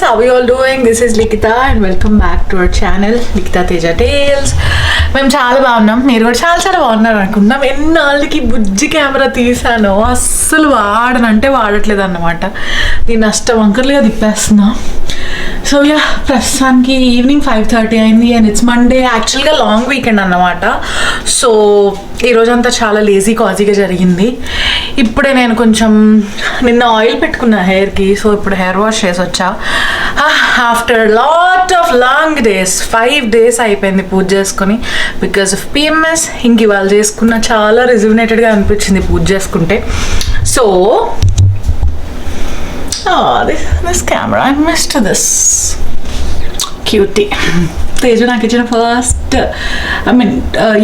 guys, how are you all doing? This is Likita and welcome back to our channel Likita Teja Tales. మేము చాలా బాగున్నాం మీరు కూడా చాలా చాలా బాగున్నారు అనుకున్నాం ఎన్నాళ్ళకి బుజ్జి కెమెరా తీసాను అస్సలు వాడనంటే వాడట్లేదు అన్నమాట దీన్ని నష్టం వంకర్లుగా తిప్పేస్తున్నా సో యా ప్రస్తుతానికి ఈవినింగ్ ఫైవ్ థర్టీ అయింది అండ్ ఇట్స్ మండే యాక్చువల్గా లాంగ్ వీకెండ్ అన్నమాట. సో ఈరోజు అంతా చాలా లేజీ కాజీగా జరిగింది. ఇప్పుడే నేను కొంచెం నిన్న ఆయిల్ పెట్టుకున్నా హెయిర్కి సో ఇప్పుడు హెయిర్ వాష్ చేసి వచ్చా. After lot of long days five days అయిపోయింది పూజ చేసుకొని. బికాస్ ఆఫ్ పిఎంఎస్ ఇంక ఇవాళ చేసుకున్న చాలా రిజువినేటెడ్గా అనిపించింది పూజ చేసుకుంటే. So this this camera I missed this. Cutie Teju నాకు ఇచ్చిన first I mean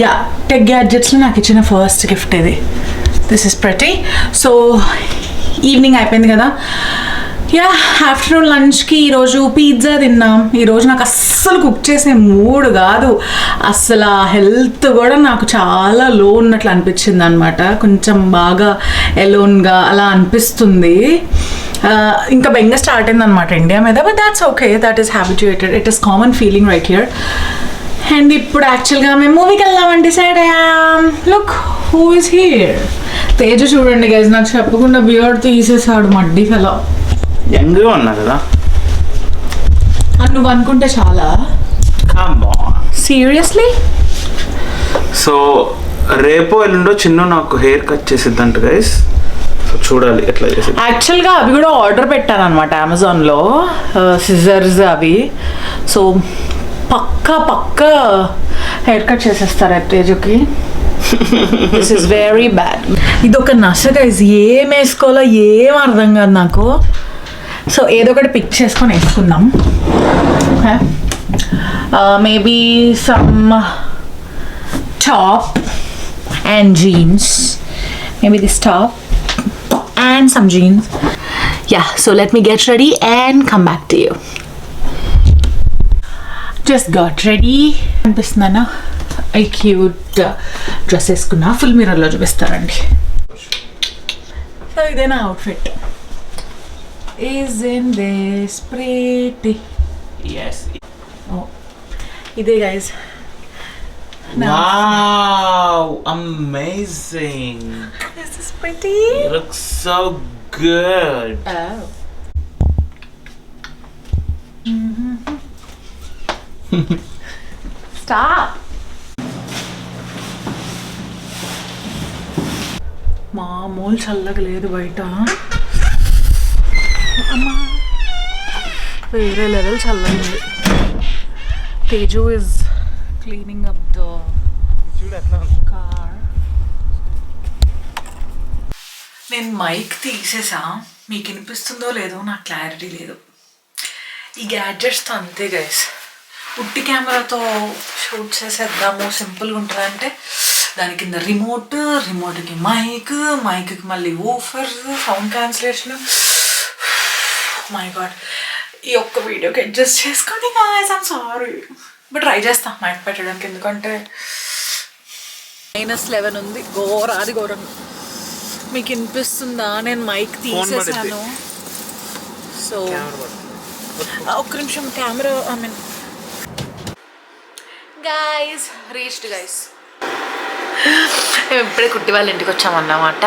yeah tech గ్యాడ్జెట్స్లో నాకు ఇచ్చిన ఫస్ట్ గిఫ్ట్ ఇది. దిస్ ఇస్ ప్రతి సో ఈవినింగ్ అయిపోయింది కదా. యా ఆఫ్టర్నూన్ లంచ్కి ఈరోజు పిజ్జా తిన్నాం. ఈరోజు నాకు అస్సలు కుక్ చేసే మూడ్ కాదు. అస్సలు ఆ హెల్త్ కూడా నాకు చాలా లో ఉన్నట్లు అనిపించింది అనమాట కొంచెం బాగా ఎలోన్గా అలా అనిపిస్తుంది. ఇంకా బెంగ స్టార్ట్ అయింది అనమాట ఇండియా మీద but that's okay that is habituated it is common feeling right here and ఇప్పుడు యాక్చువల్గా మేము మూవీకి వెళ్దామని డిసైడ్ అయ్యాం. Look who is here Teju చూడండి గైజ్ నాకు చెప్పకుండా బియర్డ్ తీసేసాడు మడ్డి ఫెలో యంగ్గా ఉన్నా కదా? నువ్వు అనుకుంటే చాలా. సీరియస్లీ సో రేపో ఎల్లుండో చిన్న నాకు హెయిర్ కట్ చేసిద్దంట గైస్ చూడాలి ఎట్లా చేసిద్ది యాక్చువల్గా అవి కూడా ఆర్డర్ పెట్టాను అనమాట అమెజాన్లో సిజర్స్ అవి. సో పక్కా పక్కా హెయిర్ కట్ చేసేస్తారు తేజుకి. దిస్ ఇస్ వెరీ బ్యాడ్ ఇది ఒక నష గైజ్ ఏం వేసుకోవాలో ఏం అర్థం కాదు నాకు. సో ఏదో ఒకటి పిక్ చేసుకొని వేసుకుందాం. Maybe some top and jeans maybe this top and some jeans. Yeah, so let me get ready and come back to you. Just got ready. అనిపిస్తున్నానా I cute dress వేసుకున్నా ఫుల్ మిరర్లో చూపిస్తారండి so ఇదే నా outfit is in this pretty yes ఇదే guys Wow amazing this is pretty looks so good Oh. Stop. మామూలు చల్లగా లేదు బయట. అమ్మా. వేరే లెవెల్ చల్లగా ఉంది Teju is cleaning up the car నేను మైక్ తీసేసా. మీకు వినిపిస్తుందో లేదో నాకు క్లారిటీ లేదు. ఈ గ్యాడ్జెట్స్తో అంతే గైస్ ఉట్టి కెమెరాతో షూట్ చేసేద్దాము. సింపుల్గా ఉంటుంది అంటే దాని కింద రిమోట్ రిమోట్కి మైక్ మైక్కి మళ్ళీ woofer sound cancellation my god ఈ ఒక్క వీడియోకి అడ్జస్ట్ చేసుకొని ఐమ్ సారీ బట్ ట్రై చేస్తా. మైక్ పెట్టడానికి ఎందుకంటే మైనస్ లెవెన్ ఉంది. ఘోరాది ఘోరం. మీకు వినిపిస్తుందా? నేను మైక్ తీసేసాను సో ఒక్క నిమిషం. Camera I mean guys reached guys మేము ఇప్పుడే కుట్టి వాళ్ళ ఇంటికి వచ్చామన్నమాట.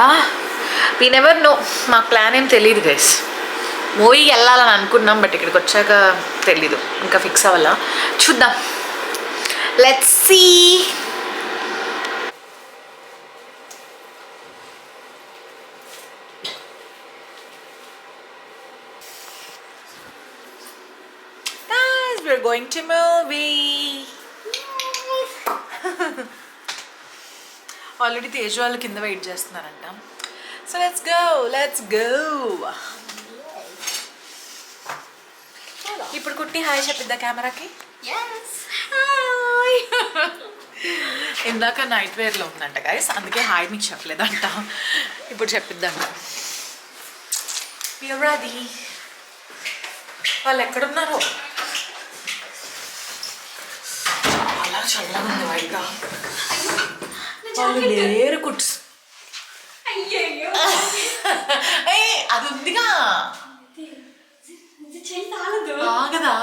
వీ నెవర్ నో మాకు ప్లాన్ ఏం తెలియదు గైస్ మూవీకి వెళ్ళాలని అనుకున్నాం బట్ ఇక్కడికి వచ్చాక తెలీదు. ఇంకా ఫిక్స్ అవ్వాలా? చూద్దాం. Let's see we're going to movie. Already Tej వాళ్ళు కింద వెయిట్ చేస్తున్నారంట. So let's go let's go ఇప్పుడు కుట్టి హాయ్ చెప్పిద్దా కెమెరాకి? ఇందాక నైట్ వేర్లో ఉందంట గైస్ అందుకే హాయ్ మీకు చెప్పలేదంట. ఇప్పుడు చెప్పిద్దంట రెడీ వాళ్ళు ఎక్కడున్నారో? చాలా చల్లగా ఉంది బయట వాళ్ళు లేరు కుట్స్. అది ఉందిగా. ఆగదా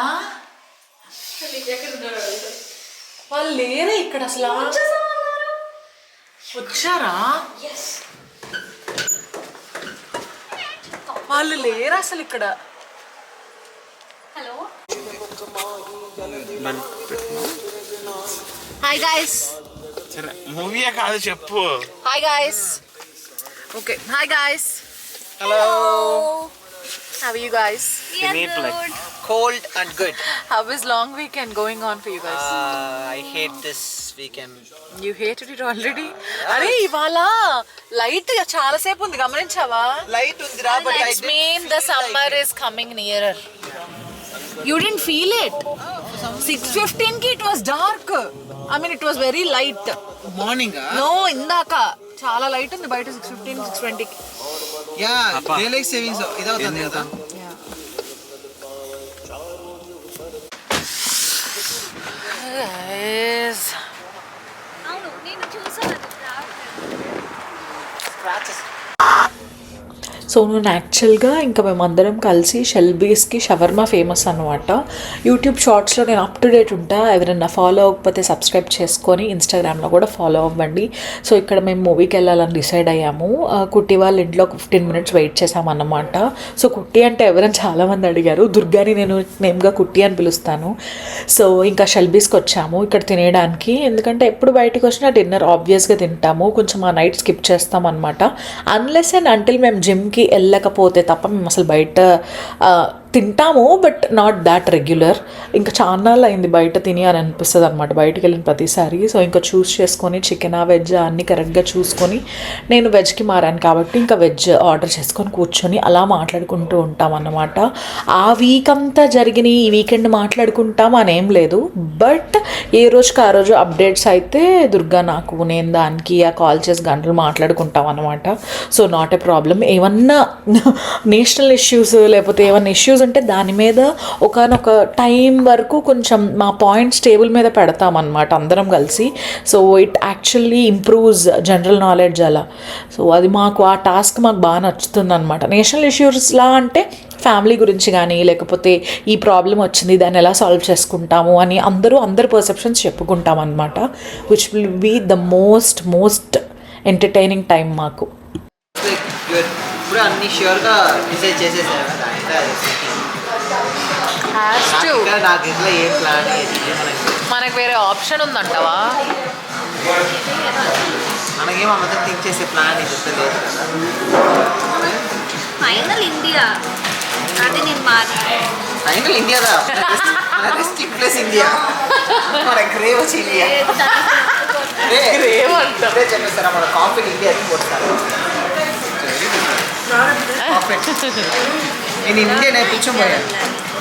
వాళ్ళు లేరే ఇక్కడ అసలు. వచ్చారా? వాళ్ళు లేరు అసలు ఇక్కడ? హాయ్ గాయస్ సరే మూవీయే కాదు చెప్పు. Hi guys okay hi guys Hello. How you guys Sleep like Cold and good. How is long weekend going on for you guys Uh, I hate this weekend. You hated it already అరే ఇవాళ light చాలా సేపు ఉంది గమనించావా Light undira, but I It's didn't mean feel the like summer it. is coming nearer. You didn't feel it. 6:15 ki it was dark. I mean it was very light. Morning, ah? No, ఇందాక చాలా light ఉంది బయట six fifteen six ట్వంటీకి Yeah, Apa. daylight savings oh, ಇದಾಗುತ್ತಂತ so నేను యాక్చువల్గా ఇంకా మేమందరం కలిసి షెల్బీస్కి షవర్మా ఫేమస్ అనమాట యూట్యూబ్ షార్ట్స్లో నేను అప్ టు డేట్ ఉంటా. ఎవరైనా ఫాలో అవ్వకపోతే సబ్స్క్రైబ్ చేసుకొని ఇన్స్టాగ్రామ్లో కూడా ఫాలో అవ్వండి. సో ఇక్కడ మేము మూవీకి వెళ్ళాలని డిసైడ్ అయ్యాము. కుట్టి వాళ్ళ ఇంట్లో ఫిఫ్టీన్ మినిట్స్ వెయిట్ చేసామన్నమాట సో కుట్టి అంటే ఎవరైనా చాలామంది అడిగారు. దుర్గాని నేను నేమ్గా కుట్టి అని పిలుస్తాను. సో ఇంకా షెల్బీస్కి వచ్చాము ఇక్కడ తినేయడానికి. ఎందుకంటే ఎప్పుడు బయటకు వచ్చినా డిన్నర్ ఆబ్వియస్గా తింటాము. కొంచెం ఆ నైట్ స్కిప్ చేస్తాం అనమాట అన్లెస్ అండ్ అంటిల్ మేము జిమ్కి వెళ్ళకపోతే తప్ప మేము అసలు బయట తింటాము బట్ నాట్ దాట్ రెగ్యులర్ ఇంకా చాలా అయింది బయట తిని అని అనిపిస్తుంది అనమాట బయటకు వెళ్ళిన ప్రతిసారి. సో ఇంకా చూస్ చేసుకొని చికెన్ వెజ్ అన్ని కరెక్ట్గా చూసుకొని నేను వెజ్కి మారాను కాబట్టి ఇంకా వెజ్ ఆర్డర్ చేసుకొని కూర్చొని అలా మాట్లాడుకుంటూ ఉంటాం అన్నమాట ఆ వీక్ అంతా జరిగిన ఈ వీకెండ్ మాట్లాడుకుంటాం అని ఏం లేదు. బట్ ఏ రోజుకి ఆ రోజు అప్డేట్స్ అయితే దుర్గా నాకు నేను దానికి ఆ కాల్ చేసి గంటలు మాట్లాడుకుంటాం అనమాట సో నాట్ ఏ ప్రాబ్లం ఏమన్నా నేషనల్ ఇష్యూస్ లేకపోతే ఏమన్నా ఇష్యూస్ ఉంటే దాని మీద ఒకనొక టైం వరకు కొంచెం మా పాయింట్స్ టేబుల్ మీద పెడతామన్నమాట అందరం కలిసి. So it actually improves general knowledge అలా. సో అది మాకు ఆ టాస్క్ మాకు బాగా నచ్చుతుంది అనమాట నేషనల్ ఇష్యూస్లా అంటే ఫ్యామిలీ గురించి కానీ లేకపోతే ఈ ప్రాబ్లం వచ్చింది దాన్ని ఎలా సాల్వ్ చేసుకుంటాము అని అందరూ అందరి పర్సెప్షన్స్ చెప్పుకుంటాం అనమాట which will be the most most entertaining time మాకు ఇప్పుడు అన్ని షూర్గా డిసైడ్ ఇంకా నాకు ఇట్లా ఏం ప్లాన్ ఏది మనకి వేరే ఆప్షన్ ఉందంటవా? మనకేం అంతా థింక్ చేసే ప్లాన్ ఇది లేదు కదా. ఫైనల్ ఇండియా అది నేను final India the place India మన గ్రేవ్ వచ్చి ఇండియా Grave అంట. చెప్పేస్తారా మన కాఫీ ఇండియా అని కొడతారు నేను ఇండియా నేర్పించం పోయాను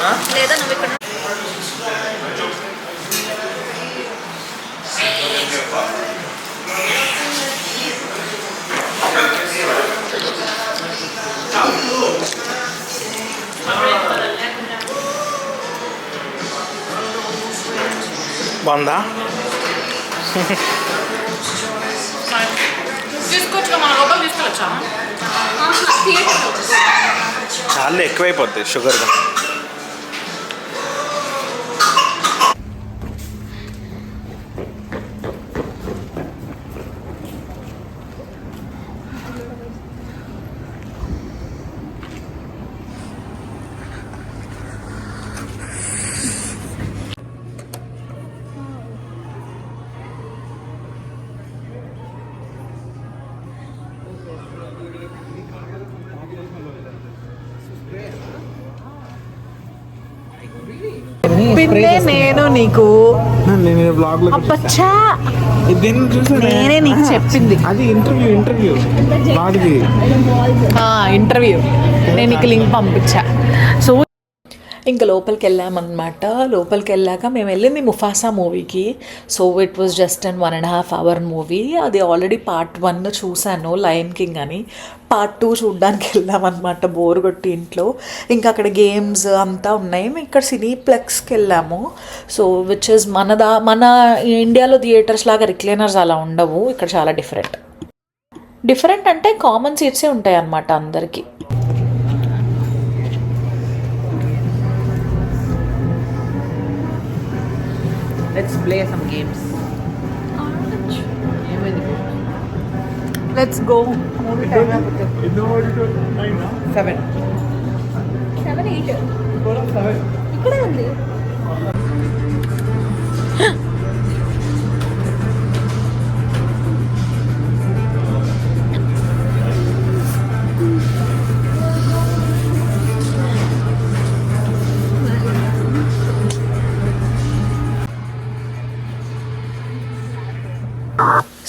ఆ? లేదా నువ్వు ఇక్కడ బాగుందా తీసుకొచ్చుకో మన లోపల తీసుకెళ్ళొచ్చా చాలా ఎక్కువైపోద్ది షుగర్గా పిన్నే నేను నీకు చూసి నేనే నీకు చెప్పింది. అది ఇంటర్వ్యూ ఇంటర్వ్యూ. వాడిది. ఇంటర్వ్యూ. నేను నీకు లింక్ పంపించా. ఇంకా లోపలికి వెళ్ళామన్నమాట లోపలికి వెళ్ళాక మేము వెళ్ళింది ముఫాసా మూవీకి so it was just and one and half hour movie అది ఆల్రెడీ పార్ట్ వన్ చూశాను లయన్ కింగ్ అని. పార్ట్ టూ చూడడానికి వెళ్ళామన్నమాట బోర్ కొట్టి ఇంట్లో. ఇంకా అక్కడ గేమ్స్ అంతా ఉన్నాయి. మేము ఇక్కడ సినీప్లెక్స్కి వెళ్ళాము సో విచ్ ఇస్ మనదా మన ఇండియాలో థియేటర్స్ లాగా రిక్లైనర్స్ అలా ఉండవు. ఇక్కడ చాలా డిఫరెంట్ డిఫరెంట్ అంటే కామన్ సీట్సే ఉంటాయి అన్నమాట అందరికీ. let's play some games let's go movie time seven seven eight ఇక్కడే ఉంది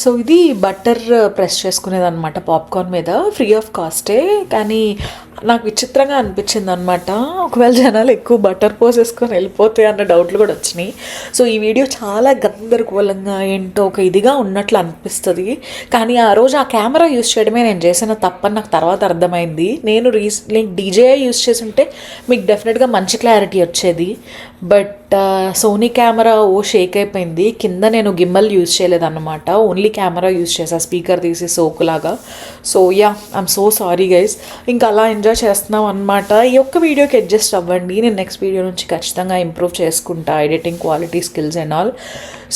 So ఇది బటర్ ప్రెస్ చేసుకునేది అనమాట పాప్కార్న్ మీద ఫ్రీ ఆఫ్ కాస్టే. కానీ నాకు విచిత్రంగా అనిపించింది అనమాట ఒకవేళ జనాలు ఎక్కువ బటర్ పోసేసుకొని వెళ్ళిపోతాయి అన్న డౌట్లు కూడా వచ్చినాయి. సో ఈ వీడియో చాలా గందరగోళంగా ఏంటో ఒక ఇదిగా ఉన్నట్లు అనిపిస్తుంది. కానీ ఆ రోజు ఆ కెమెరా యూస్ చేయడమే నేను చేసిన తప్పని నాకు తర్వాత అర్థమైంది. నేను రీస్ నేను డీజే యూస్ చేసి ఉంటే మీకు డెఫినెట్గా మంచి క్లారిటీ వచ్చేది. But Sony camera oh shake అయిపోయింది. కింద నేను గిమ్మల్ యూజ్ చేయలేదన్నమాట. ఓన్లీ కెమెరా యూజ్ చేసా స్పీకర్ తీసి సోకులాగా so yeah I'm so sorry guys ఇంకా అలా ఎంజాయ్ చేస్తున్నాం అనమాట ఈ ఒక్క వీడియోకి అడ్జస్ట్ అవ్వండి. నేను నెక్స్ట్ వీడియో నుంచి ఖచ్చితంగా ఇంప్రూవ్ చేసుకుంటా. Editing quality skills and all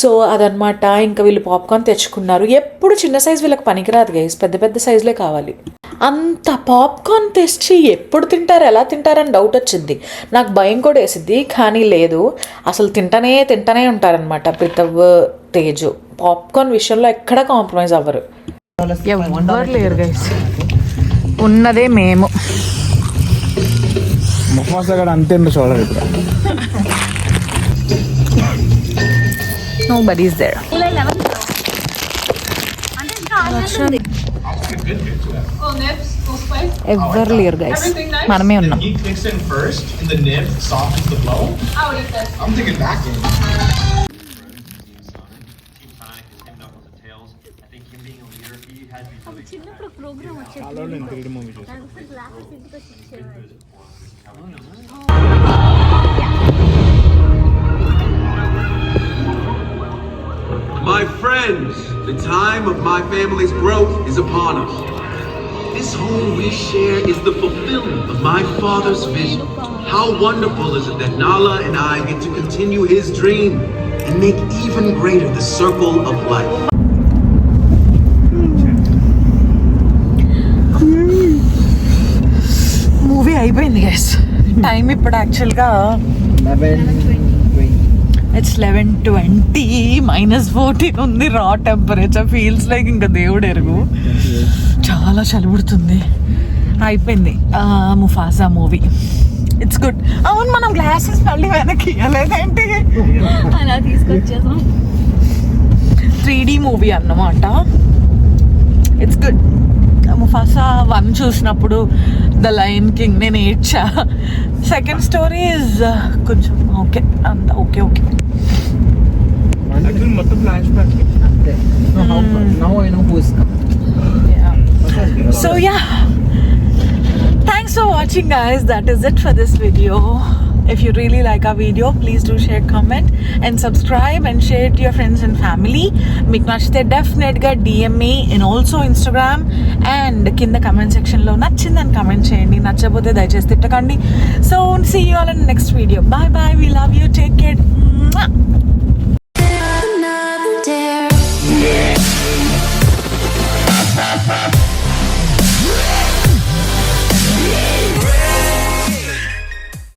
so అదనమాట ఇంకా వీళ్ళు పాప్కార్న్ తెచ్చుకున్నారు. ఎప్పుడు చిన్న సైజ్ వీళ్ళకి పనికిరాదు గైస్ పెద్ద పెద్ద సైజులే కావాలి. అంత పాప్కార్న్ తెచ్చి ఎప్పుడు తింటారు ఎలా తింటారని డౌట్ వచ్చింది. నాకు భయం కూడా వేసిద్ది కానీ లేదు. అసలు తింటానే తింటానే ఉంటారనమాట ప్రితవ్ తేజు. పాప్కార్న్ విషయంలో ఎక్కడ కాంప్రమైజ్ అవ్వరు. ఎవరు లేరు గైస్ ఉన్నదే మేము. అంతే చూడరు ఇప్పుడు. Nobody's there ఇలా లెవెన్ అంటే ఇంకా ఆరు నెలలు ఉంది ఎవ్వరు లేరు గైస్ మనమే ఉన్నాం The heat kicks in first, and the nib softens the blow. I would eat this. I'm thinking back in. Team Sonic is him up with the tails. I think him being a leader, he had to be really చిన్నప్పుడు programme వచ్చేది దానికోసం glasses ఇంటికి వచ్చి ఇచ్చేవాడు My friends, the time of my family's growth is upon us. This home we share is the fulfillment of my father's vision. How wonderful is it that Nala and I get to continue his dream and make even greater the circle of life. Movie అయిపోయింది guys time ఇప్పుడు యాక్చువల్గా eleven it's eleven twenty minus fourteen ఉంది రా temperature feels like ఇంకా దేవుడు ఎరుగు. చాలా చలిపుడుతుంది అయిపోయింది. ముఫాసా మూవీ ఇట్స్ గుడ్ అవును మనం గ్లాసెస్ మళ్ళీ వెనక్కి ఇవ్వలేదేంటి అలా తీసుకొచ్చేసాం. త్రీ డి మూవీ అన్నమాట. ఇట్స్ గుడ్ ముఫాసా వన్ చూసినప్పుడు ద లయన్ కింగ్ నేను ఏడ్చా. సెకండ్ స్టోరీ ఇస్ కొంచెం ఓకే అంత ఓకే ఓకే మొత్తం ఫ్లాష్ బ్యాక్ అంతే. Now I know who is come So yeah, if you really like a video please do share comment, and subscribe and share it to your friends and మీకు నచ్చితే డెఫినెట్గా DMA in also Instagram and కింద comment సెక్షన్లో నచ్చిందని comment చేయండి నచ్చకపోతే దయచేసి తిట్టకండి so see you all and next video bye bye we love you take care